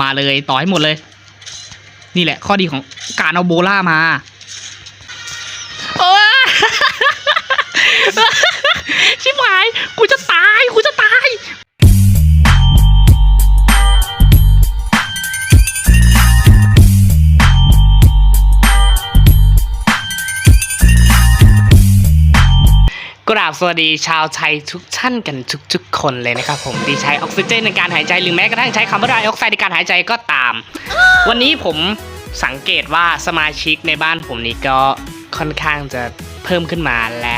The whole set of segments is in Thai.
มาเลยต่อให้หมดเลย นี่แหละข้อดีของการเอาโบล่ามาเออชิบหายกูจะตายกู ราบสวัสดีชาวไทยทุกท่านกันทุก ๆ คนเลยนะครับผมที่ใช้ออกซิเจนในการหายใจหรือแม้กระทั่งใช้คาร์บอนไดออกไซด์ในการหายใจก็ตาม วันนี้ผมสังเกตว่าสมาชิกในบ้านผมนี้ก็ค่อนข้างจะเพิ่มขึ้นมาและ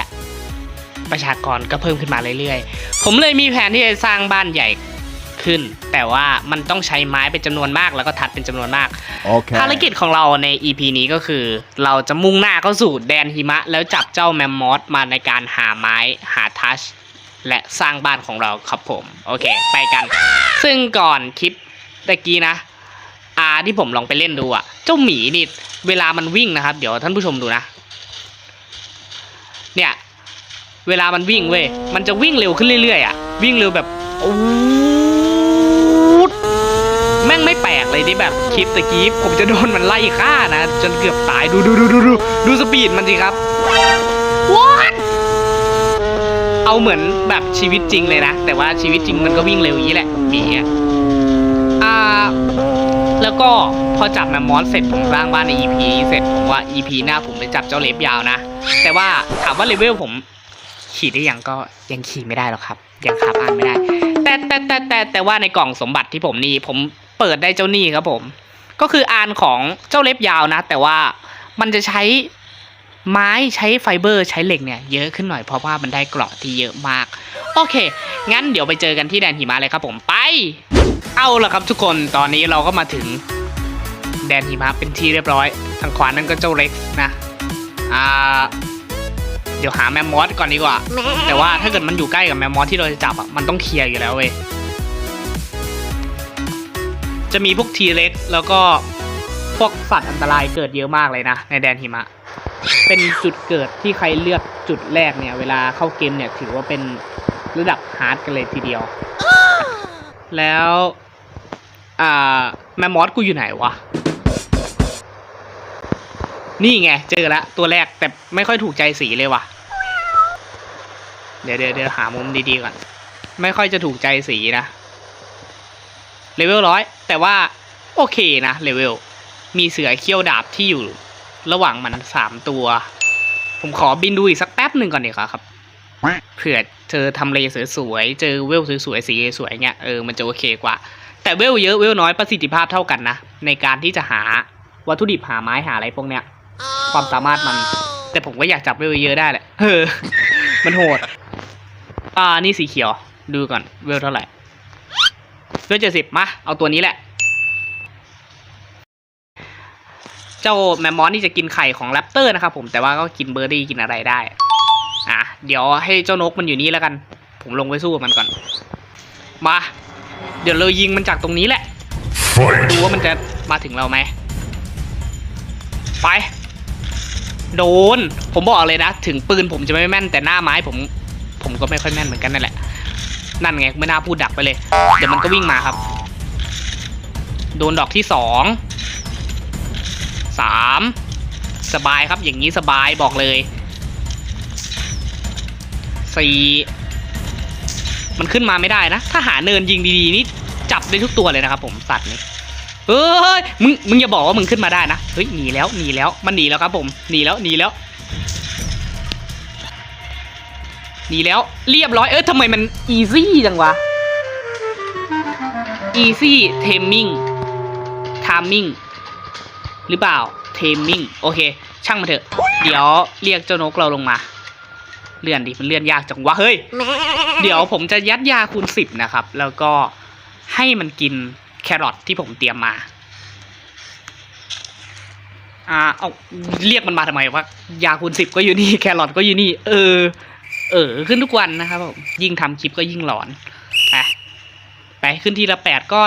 ประชากรก็เพิ่มขึ้นมาเรื่อยๆ ผมเลยมีแผนที่จะสร้างบ้านใหญ่ ขึ้น แต่ว่ามันต้องใช้ไม้เป็นจำนวนมากแล้วก็ทัดเป็นจำนวนมาก Okay. ภารกิจของเราใน EP นี้ก็คือ เราจะมุ่งหน้าเข้าสู่แดนหิมะ แล้วจับเจ้าแมมมอสมาในการหาไม้หาทัชและสร้างบ้านของเราครับผม โอเค ไปกัน ซึ่งก่อนคลิปตะกี้นะอาที่ผมลองไปเล่นดูอะเจ้าหมีนี่เวลามันวิ่งนะครับ เดี๋ยวท่านผู้ชมดูนะ เนี่ย เวลามันวิ่งเว้ยมันจะวิ่งเร็วขึ้นเรื่อยๆอะวิ่งเร็วแบบโอ้ด แม่งไม่แปลก เลยที่แบบคลิปตะกี้ผมจะโดนมันไล่ฆ่านะ จนเกือบตายดูดูดูดูดูดูสปีดมันสิครับ What เอาเหมือนแบบชีวิตจริงเลยนะ แต่ว่าชีวิตจริงมันก็วิ่งเร็วอย่างนี้แหละหมีอะอ่าแล้วก็พอจับแมมมอสเสร็จผมสร้างบ้านใน EP นี้เสร็จผมว่า EP หน้าผมไปจับเจ้าเล็บยาวนะ แต่ว่าถามว่าเลเวลผมขี่ได้ยังก็ยังขี่ไม่ได้หรอกครับ ยังขับอ่านไม่ได้ แต่แต่แต่แต่แต่ว่าในกล่องสมบัติที่ผมนี่ผมเปิดได้เจ้านี่ครับผม ก็คืออ่านของเจ้าเล็บยาวนะ แต่ว่ามันจะใช้ไม้ใช้ไฟเบอร์ใช้เหล็กเนี่ยเยอะขึ้นหน่อยเพราะว่ามันได้เกราะที่เยอะมาก โอเค งั้นเดี๋ยวไปเจอกันที่แดนหิมะเลยครับผมไป เอาละครับทุกคนตอนนี้เราก็มาถึงแดนหิมะเป็นที่เรียบร้อย ทางขวานั่นก็เจ้าเล็กนะอ่า ดี๋ยวหาแมมมอสก่อนดีกว่า แต่ว่าถ้าเกิดมันอยู่ใกล้กับแมมมอสที่เราจะจับอะมันต้องเคลียร์อยู่แล้วเว้ยจะมีพวกทีเล็กแล้วก็พวกสัตว์อันตรายเกิดเยอะมากเลยนะ ในแดนหิมะ เป็นจุดเกิดที่ใครเลือกจุดแรกเนี่ย เวลาเข้าเกมเนี่ยถือว่าเป็นระดับฮาร์ดกันเลยทีเดียว แล้วอ่าแมมมอสกูอยู่ไหนวะ นี่ไง เจอละตัวแรกแต่ไม่ค่อยถูกใจสีเลยว่ะ เดี๋ยวเดี๋ยวเดี๋ยวหามุมดีๆก่อน ไม่ค่อยจะถูกใจสีนะเลเวลร้อยแต่ว่าโอเคนะเลเวลมีเสือเขี้ยวดาบที่อยู่ ระหว่างมันสามตัว ผมขอบินดูอีกสักแป๊บหนึ่งก่อนดีกว่าครับเผื่อเธอทำเลสวยๆเจอเวลสวยๆสีสวยๆเงี้ยเออมันจะโอเคกว่า แต่เวลเยอะเวลน้อยประสิทธิภาพเท่ากันนะ ในการที่จะหาวัตถุดิบหาไม้หาอะไรพวกเนี้ย ความสามารถมัน แต่ผมก็อยากจับเวลเยอะได้แหละเออมันโหด อ่า นี่สีเขียว ดูก่อน เวลเท่าไหร่เวลเจ็ดสิบมา เอาตัวนี้แหละ เจ้าแมมมอสนี่จะกินไข่ของแรปเตอร์นะครับผม แต่ว่าก็กินเบอร์รี่กินอะไรได้ อะ เดี๋ยวให้เจ้านกมันอยู่นี่แล้วกัน ผมลงไปสู้กับมันก่อน มา เดี๋ยวเรายิงมันจากตรงนี้แหละ ดูว่ามันจะมาถึงเราไหม ไป โดน ผมบอกเลยนะ ถึงปืนผมจะไม่แม่นแต่หน้าไม้ผม ผมก็ไม่ค่อยแม่นเหมือนกันนั่นแหละ นั่นไงไม่น่าพูดดักไปเลย เดี๋ยวมันก็วิ่งมาครับ โดนดอกที่สองสามสบายครับอย่างนี้สบายบอกเลยสี่มันขึ้นมาไม่ได้นะ ถ้าหาเนินยิงดีๆนี่จับได้ทุกตัวเลยนะครับผมสัตว์นี้เฮ้ยมึงมึงอย่าบอกว่ามึงขึ้นมาได้นะเฮ้ยหนีแล้วหนีแล้วมันหนีแล้วครับผมหนีแล้วหนีแล้ว นีแล้ว เรียบร้อยเออทำไมมันอีซี่จังวะอีซี่เทมมิ่งทามมิ่งหรือเปล่าเทมมิ่งโอเค ช่างมาเถอะ เดี๋ยวเรียกเจ้านกเราลงมาเลื่อนดิมันเลื่อนยากจังวะเฮ้ย เดี๋ยวผมจะยัดยาคูณสิบนะครับ แล้วก็ให้มันกินแครอทที่ผมเตรียมมา อ่าเอาเรียกมันมาทำไมวะยาคูณสิบก็อยู่นี่แครอทก็อยู่นี่ เออ เออขึ้นทุกวันนะครับผมยิ่งทำคลิปก็ยิ่งหลอนไปไปขึ้นทีละแปดก็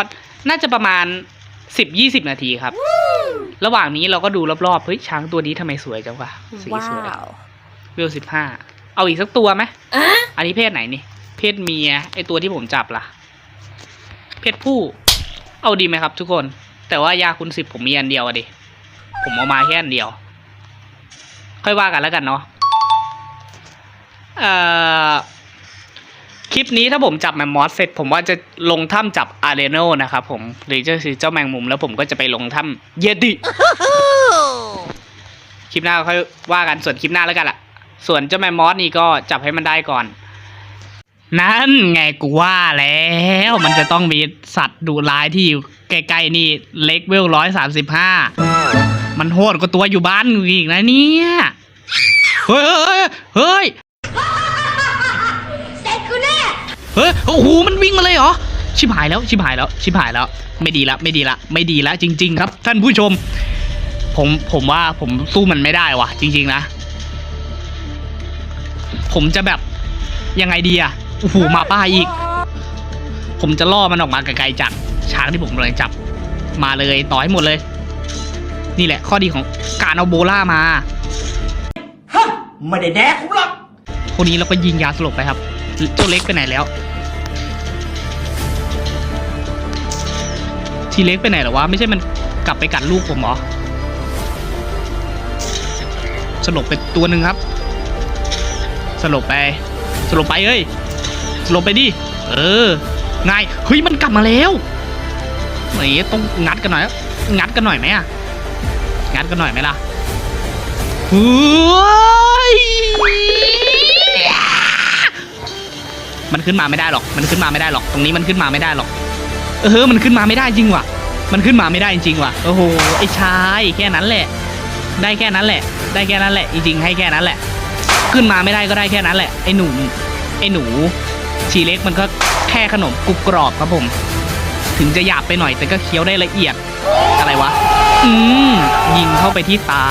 น่าจะประมาณสิบยี่สิบนาทีครับ ระหว่างนี้เราก็ดูรอบๆเฮ้ยช้างตัวนี้ทำไมสวยจังวะสีสวย Wow. เวลสิบห้าเอาอีกสักตัวไหมอันนี้เพศไหนนี่ เพศเมียไอตัวที่ผมจับล่ะ เพศผู้เอเอาดีไหมครับ ทุกคน แต่ว่ายาคุณสิบผมมีอันเดียวอะดิผมเอามาแค่อันเดียว ค่อยว่ากันแล้วกันเนาะเอ่อ คลิปนี้ถ้าผมจับแมมมอสเสร็จ ผมว่าจะลงถ้ำจับอาร์เดโนนะครับผมหรือจะคือเจ้าแมงมุมแล้วผมก็จะไปลงถ้ำเยดิคลิปหน้าค่อยว่ากันส่วนคลิปหน้าแล้วกันล่ะ ส่วนเจ้าแมมมอสนี่ก็จับให้มันได้ก่อน นั่นไงกูว่าแล้วมันจะต้องมีสัตว์ดุร้ายที่อยู่ใกล้ๆนี่เล็กเวลร้อยสามสิบห้ามันโหดกว่าตัวอยู่บ้านกูอีกนะเนี่ย เฮ้ยเฮ้ยเฮ้ย เสร็จกูแน่ เฮ้ยโอ้โหมันวิ่งมาเลยเหรอชิบหายแล้วชิบหายแล้วชิบหายแล้ว ไม่ดีละไม่ดีละไม่ดีละจริง ๆ ครับ ท่านผู้ชม ผมผมว่าผมสู้มันไม่ได้ว่ะ จริง ๆ นะ ผมจะแบบยังไงดีอะโอ้โหมาป้าอีก ผมจะล่อมันออกมาไกลๆจากช้างที่ผมกำลังจับ มาเลยต่อให้หมดเลย นี่แหละ ข้อดีของการเอาโบล่ามาไม่ได้แดกผมหรอกคนนี้เราก็ยิงยาสลบไปครับเจ้าเล็กไปไหนแล้ว ทีเล็กไปไหนหรอวะ ไม่ใช่มันกลับไปกัดลูกผมหรอ สลบไปตัวหนึ่งครับ สลบไป สลบไปเอ้ย สลบไปดิ เออไงเฮ้ย มันกลับมาแล้วไหนต้องงัดกันหน่อย งัดกันหน่อยไหมอะงัดกันหน่อยไหมล่ะเฮ้ยมันขึ้นมาไม่ได้หรอก มันขึ้นมาไม่ได้หรอก ตรงนี้มันขึ้นมาไม่ได้หรอก เออมันขึ้นมาไม่ได้จริงว่ะ มันขึ้นมาไม่ได้จริงว่ะ โอ้โห ไอ้ชายแค่นั้นแหละ ได้แค่นั้นแหละ ได้แค่นั้นแหละ จริงๆ ให้แค่นั้นแหละ ขึ้นมาไม่ได้ก็ได้แค่นั้นแหละ ไอ้หนุ่ม ไอ้หนู ชีเล็กมันก็แค่ขนมกรุบกรอบครับผม ถึงจะหยาบไปหน่อยแต่ก็เคี้ยวได้ละเอียด อะไรวะ อืม ยิงเข้าไปที่ตา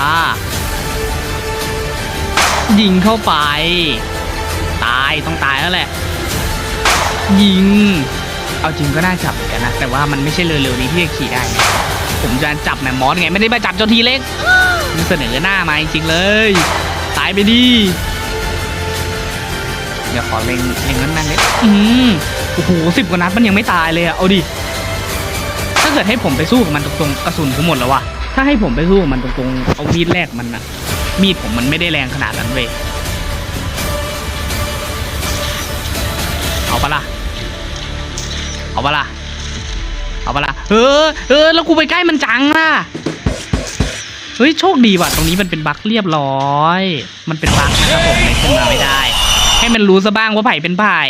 ยิงเข้าไป ตายต้องตายแล้วแหละ ยิง เอาจริงก็น่าจับเหมือนกันนะ แต่ว่ามันไม่ใช่เร็วๆนี้ที่จะขี่ได้ ผมจะจับแมมมอสไงไม่ได้มาจับเจ้าทีเล็กมันเสนอหน้ามาจริงเลย ตายไปดิเดี๋ยวขอเล็งเล็งนั้นแม่เลยอืมโอ้โหสิบกว่านัดมันยังไม่ตายเลยอะเอาดิถ้าเกิดให้ผมไปสู้กับมันตรงๆกระสุนผมหมดแล้ววะถ้าให้ผมไปสู้กับมันตรงๆเอามีดแรกมันนะมีดผมมันไม่ได้แรงขนาดนั้นเว้ยเอาปะล่ะ เอาปะล่ะ เอาปะล่ะ เออ เออ แล้วกูไปใกล้มันจังล่ะ เฮ้ย โชคดีว่ะ ตรงนี้มันเป็นบั๊กเรียบร้อย มันเป็นบั๊กนะครับผมเลยขึ้นมาไม่ได้ ให้มันรู้ซะบ้างว่าไผ่เป็นไผ่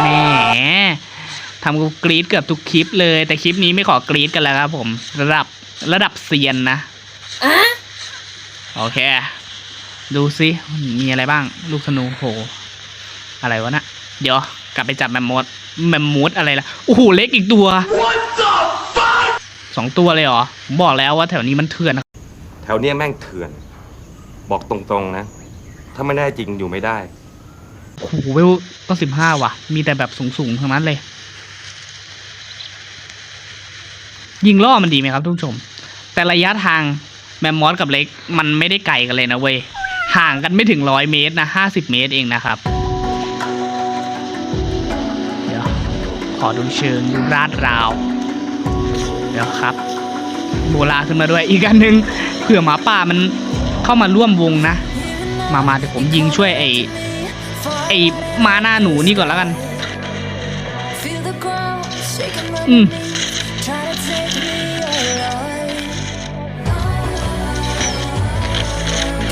แหมทำกูกรี๊ดเกือบทุกคลิปเลย แต่คลิปนี้ไม่ขอกรี๊ดกันแล้วครับผม ระดับ ระดับเซียนนะโอเค ดูซิมีอะไรบ้าง ลูกธนูโห อะไรวะนะเดี๋ยว กลับไปจับแมมมอสแมมมูสอะไรล่ะโอ้โหเล็กอีกตัวสองตัวเลยเหรอผมบอกแล้วว่าแถวนี้มันเถื่อนนะแถวเนี้ยแม่งเถื่อน บอกตรงๆนะ ถ้าไม่แน่จริงอยู่ไม่ได้ โอ้โหเวลต้องสิบห้าว่ะ มีแต่แบบสูงๆทั้งนั้นเลย ยิงล่อมันดีไหมครับทุกผู้ชม แต่ระยะทางแมมมอสกับเล็ก มันไม่ได้ไกลกันเลยนะเว้ยห่างกันไม่ถึงร้อยเมตรนะห้าสิบเมตรเองนะครับ อดูเชิงดูราดราวเดี๋ยวครับโบราขึ้นมาด้วยอีกอันหนึ่งเผื่อหมาป่ามันเข้ามาร่วมวงนะ มามาเดี๋ยวผมยิงช่วยไอ้ไอ้ม้าหน้าหนูนี่ก่อนแล้วกัน Feel the ground shaking my อืม try to take me alive.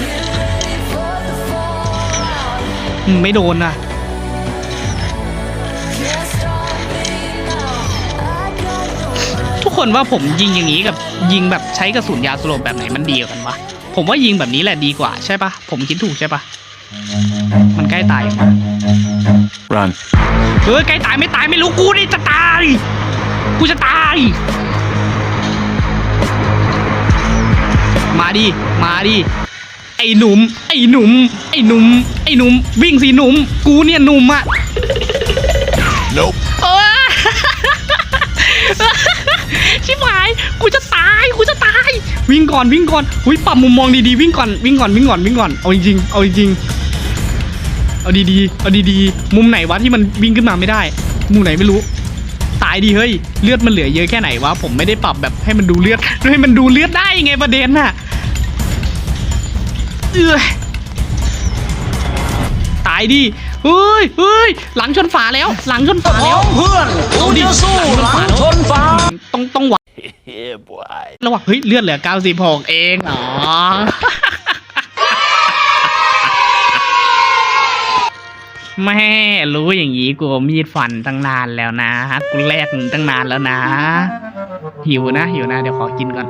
Get ready for the fall. อืมไม่โดนนะ คนว่าผมยิงอย่างนี้กับยิงแบบใช้กระสุนยาสลบแบบไหนมันดีกว่ากันวะผมว่ายิงแบบนี้แหละดีกว่าใช่ปะผมคิดถูกใช่ปะมันใกล้ตายยังวะ Run. เฮ้ยใกล้ตายไม่ตายไม่รู้กูนี่จะตายกูจะตาย มาดิมาดิไอ้หนุ่มไอ้หนุ่มไอ้หนุ่มไอ้หนุ่มวิ่งสิหนุ่มกูเนี่ยหนุ่มอะ Nope. วิ่งก่อนวิ่งก่อนหุยปรับมุมมองดีๆวิ่งก่อนวิ่งก่อนวิ่งก่อนวิ่งก่อนเอาจริงๆเอาจริงๆเอาดีๆเอาดีๆมุมไหนวะที่มันวิ่งขึ้นมาไม่ได้ มุมไหนไม่รู้ ตายายดิเฮ้ยเลือดมันเหลือเยอะแค่ไหนวะผมไม่ได้ปรับแบบให้มันดูเลือดให้มันดูเลือดได้ไงประเด็นน่ะเอ้ยตายดิเฮ้ยเฮ้ยหลังชนฝาแล้ว หลังชนฝาแล้วเพื่อนกูจะสู้หลังชนฟ้าต้องต้อง หวังระหว่างเฮ้ยเลือดเหลือ 96 เองอ๋อแม่รู้อย่างนี้กูเอามีดฟันตั้งนานแล้วนะ กูแลกมึงตั้งนานแล้วนะ หิวนะหิวนะ เดี๋ยวขอกินก่อน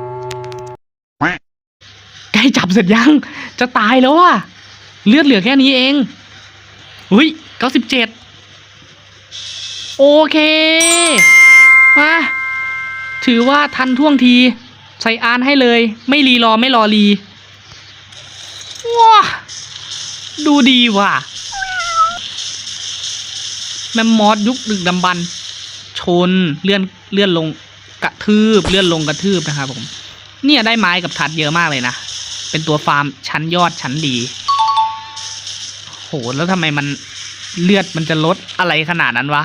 ใกล้จับเสร็จยัง จะตายแล้วอะเลือดเหลือแค่นี้เองอุ้ยเก้าสิบเจ็ดโอเค มา ถือว่าทันท่วงที ใส่อานให้เลย ไม่รีรอไม่รอรีว้าดูดีว่ะ แมมมอสยุคดึกดำบรรพ์ชนเลื่อนเลื่อนลงกระทืบเลื่อนลงกระทืบนะครับผม เนี่ยได้ไม้กับทัดเยอะมากเลยนะ เป็นตัวฟาร์มชั้นยอดชั้นดี โห แล้วทำไมมันเลือดมันจะลดอะไรขนาดนั้นวะ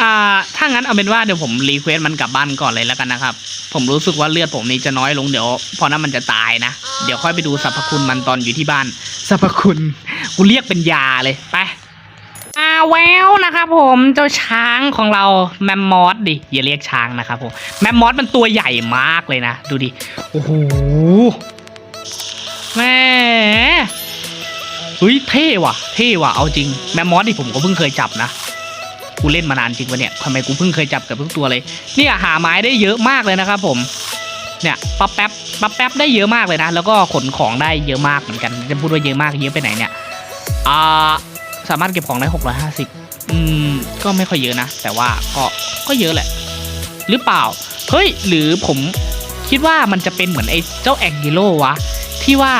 อ่าถ้างั้นเอาเป็นว่าเดี๋ยวผมรีเควสมันกลับบ้านก่อนเลยแล้วกันนะครับ ผมรู้สึกว่าเลือดผมนี่จะน้อยลงเดี๋ยว พอนั้นมันจะตายนะ เดี๋ยวค่อยไปดูสรรพคุณมันตอนอยู่ที่บ้านสรรพคุณกูเรียกเป็นยาเลยไปอ่าแววนะครับผมเจ้าช้างของเราแมมมอสดิอย่าเรียกช้างนะครับผมแมมมอสมันตัวใหญ่มากเลยนะ ดูดิโอ้โหแหม่เฮ้ยเท่ว่ะ เท่ว่ะเอาจริงแมมมอสที่ผมก็เพิ่งเคยจับนะ กูเล่นมานานจริงวะเนี่ยทำไมกูเพิ่งเคยจับกับทุกตัวเลย เนี่ยหาไม้ได้เยอะมากเลยนะครับผมเนี่ยปั๊บแป๊บปั๊บแป๊บได้เยอะมากเลยนะ แล้วก็ขนของได้เยอะมากเหมือนกัน จะพูดว่าเยอะมากเยอะไปไหนเนี่ยอ่าสามารถเก็บของได้ 650 อืม ก็ไม่ค่อยเยอะนะ แต่ว่าก็ก็เยอะแหละ หรือเปล่า เฮ้ย หรือผมคิดว่ามันจะเป็นเหมือนไอ้เจ้าแองกิโลวะ ที่ว่า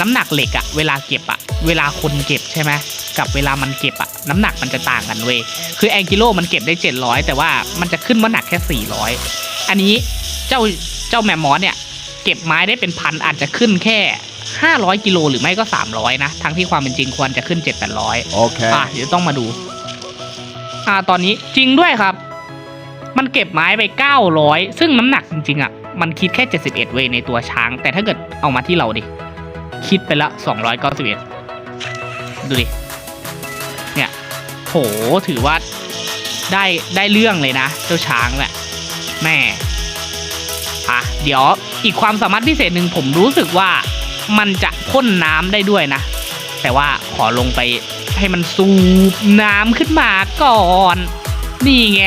น้ำหนักเหล็กอะเวลาเก็บอะเวลาคนเก็บใช่ไหม กับเวลามันเก็บอะน้ำหนักมันจะต่างกันเว้ยคือแองกิโลมันเก็บได้ 700 แต่ว่ามันจะขึ้นว่าหนักแค่ 400 อันนี้เจ้าเจ้าแมมมอสเนี่ย เก็บไม้ได้เป็นพันอาจจะขึ้นแค่ 500 กิโลหรือไม่ก็ 300 นะ ทั้งที่ความเป็นจริงควรจะขึ้น 7-800 Okay. อะเดี๋ยวต้องมาดู อ่าตอนนี้จริงด้วยครับ มันเก็บไม้ไป 900 ซึ่งน้ำหนักจริงๆอะมันคิดแค่ 71 เวยในตัวช้าง แต่ถ้าเกิดเอามาที่เราดิคิดไปละ 291 ดูดิเนี่ย โหถือว่าได้ได้เรื่องเลยนะ เจ้าช้างแหละแม่อะเดี๋ยวอีกความสามารถพิเศษหนึ่งผมรู้สึกว่ามันจะพ่นน้ำได้ด้วยนะ แต่ว่าขอลงไปให้มันสูบน้ำขึ้นมาก่อน นี่ไง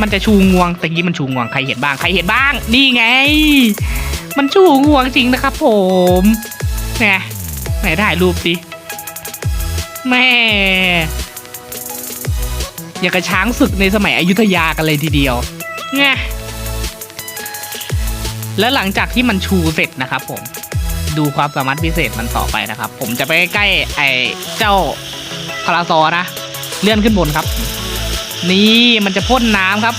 มันจะชูงวงแตะกี้มันชูงวงใครเห็นบ้างใครเห็นบ้าง นี่ไง มันชูงวงจริงนะครับ ผมแหมไหนถ่ายรูปสิแม่ อย่างกับช้างศึกในสมัยอยุธยากันเลยทีเดียวไงแล้วหลังจากที่มันชูเสร็จนะครับผมดูความสามารถพิเศษมันต่อไปนะครับ ผมจะไปใกล้ๆไอ้เจ้าพาราซอนะ เลื่อนขึ้นบนครับ นี่มันจะพ่นน้ำครับ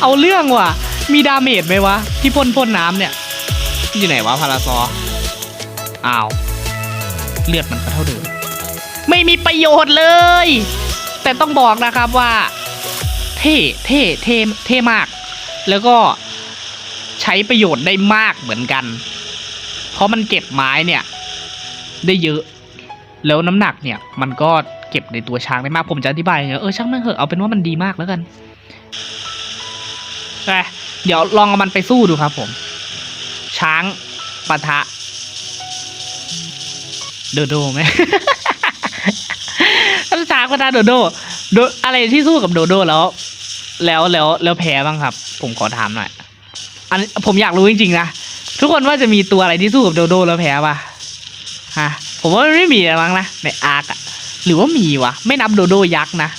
เอาเรื่องว่ะ มีดาเมจไหมวะ ที่พ่นพ่นน้ำเนี่ย อยู่ไหนวะพาราซออ้าว เลือดมันก็เท่าเดิม ไม่มีประโยชน์เลย แต่ต้องบอกนะครับว่า เท่เท่เท่เท่มาก แล้วก็ใช้ประโยชน์ได้มากเหมือนกัน เพราะมันเก็บไม้เนี่ย ได้เยอะ แล้วน้ำหนักเนี่ย มันก็เก็บในตัวช้างได้มากผมจะอธิบายยังไงเออช่างม่งเหอะเอาเป็นว่ามันดีมากแล้วกันเดี๋ยวลองเอามันไปสู้ดูครับผม ช้างปะทะ โดโดไหม ถ้าช้าโดโดโดอะไรที่สู้กับโดโดแล้ว แล้วแล้วแล้วแพ้บ้างครับ ผมขอถามหน่อยอันผมอยากรู้จริงๆนะทุกคนว่าจะมีตัวอะไรที่สู้กับโดโดแล้วแพ้ป่ะฮะผมว่าไม่มีแล้วมั้งนะในอาร์กอะหรือว่ามีวะไม่นับโดโดยักษ์นะ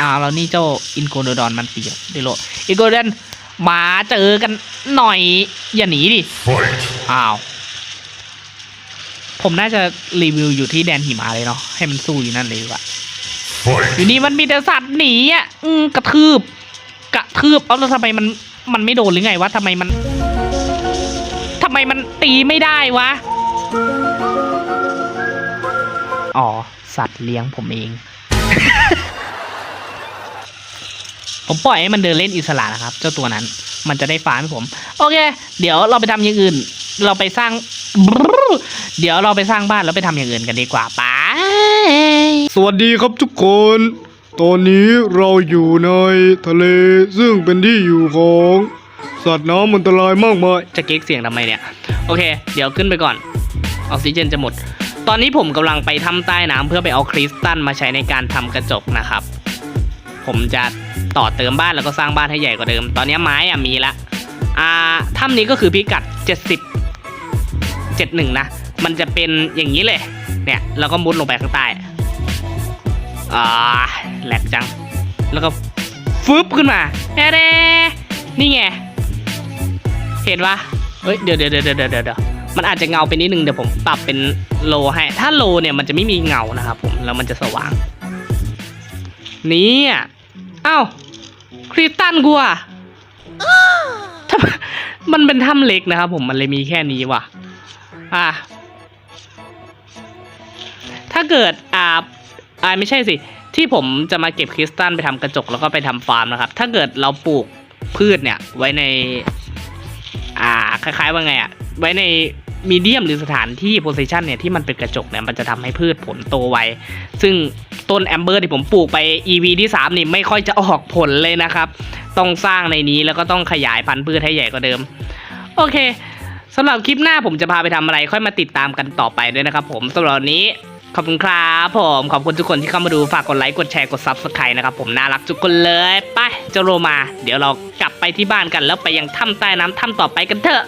อ้าวแล้วนี่เจ้าอินโกโดดอนมันเปียกดิโลอินโกโดดอนมาเจอกันหน่อยอย่าหนีดิอ้าว ผมน่าจะรีวิวอยู่ที่แดนหิมะเลยเนาะให้มันสู้อยู่นั่นเลยดีกว่าอยู่นี่มันมีแต่สัตว์หนีอะอืมกระทืบ กระทืบเอาแล้วทำไมมันมันไม่โดนหรือไงวะทำไมมันทำไมมันตีไม่ได้วะอ๋อสัตว์เลี้ยงผมเอง ผมปล่อยให้มันเดินเล่นอิสระนะครับ เจ้าตัวนั้น มันจะได้ฟาร์มให้ผม โอเค เดี๋ยวเราไปทำอย่างอื่น เราไปสร้าง เดี๋ยวเราไปสร้างบ้านแล้วไปทำอย่างอื่นกันดีกว่าไปสวัสดีครับทุกคน ตอนนี้เราอยู่ในทะเลซึ่งเป็นที่อยู่ของสัตว์น้ำอันตรายมากมายจะเก๊กเสียงทำไมเนี่ย โอเค เดี๋ยวขึ้นไปก่อน ออกซิเจนจะหมด ตอนนี้ผมกำลังไปทำใต้น้ำเพื่อไปเอาคริสตัลมาใช้ในการทำกระจกนะครับ ผมจะต่อเติมบ้านแล้วก็สร้างบ้านให้ใหญ่กว่าเดิม ตอนนี้ไม้อะมีละ อ่าถ้ำนี้ก็คือพิกัด 70 71 นะ มันจะเป็นอย่างนี้เลย เนี่ยแล้วก็มุดลงไปข้างใต้อ่าแหลกจัง แล้วก็ฟึบขึ้นมาแอะเดนี่ไง เห็นปะเฮ้ยเดี๋ยวเดี๋ยวเดี๋ยวเดี๋ยวเดี๋ยวเดี๋ยวมันอาจจะเงาไปนิดนึงเดี๋ยวผมปรับเป็นโลให้ ถ้าโลเนี่ยมันจะไม่มีเงานะครับผม แล้วมันจะสว่าง นี่อะเอ้าคริสตันกูอะมมันเป็นถ้ำเล็กนะครับผมมันเลยมีแค่นี้ว่ะ อะ ถ้าเกิดอ่าอ่าไม่ใช่สิ ที่ผมจะมาเก็บคริสตัลไปทำกระจกแล้วก็ไปทำฟาร์มนะครับ ถ้าเกิดเราปลูกพืชเนี่ยไว้ใน อ่าคล้ายๆว่าไงอะไว้ในมีเดียมหรือสถานที่โพซิชันเนี่ยที่มันเป็นกระจกเนี่ยมันจะทำให้พืชผลโตไว ซึ่งต้นแอมเบอร์ที่ผมปลูกไป EV ที่ 3 นี่ไม่ค่อยจะออกผลเลยนะครับ ต้องสร้างในนี้แล้วก็ต้องขยายพันธุ์พืชให้ใหญ่กว่าเดิม โอเคสำหรับคลิปหน้าผมจะพาไปทำอะไรค่อยมาติดตามกันต่อไปด้วยนะครับผมสำหรับวันนี้ ขอบคุณครับผมขอบคุณทุกคนที่เข้ามาดูฝากกดไลค์กดแชร์กดซับสไครต์นะครับผมน่ารักทุกคนเลยไปเจ้าโรมา เดี๋ยวเรากลับไปที่บ้านกันแล้วไปยังถ้ำใต้น้ำถ้ำต่อไปกันเถอะ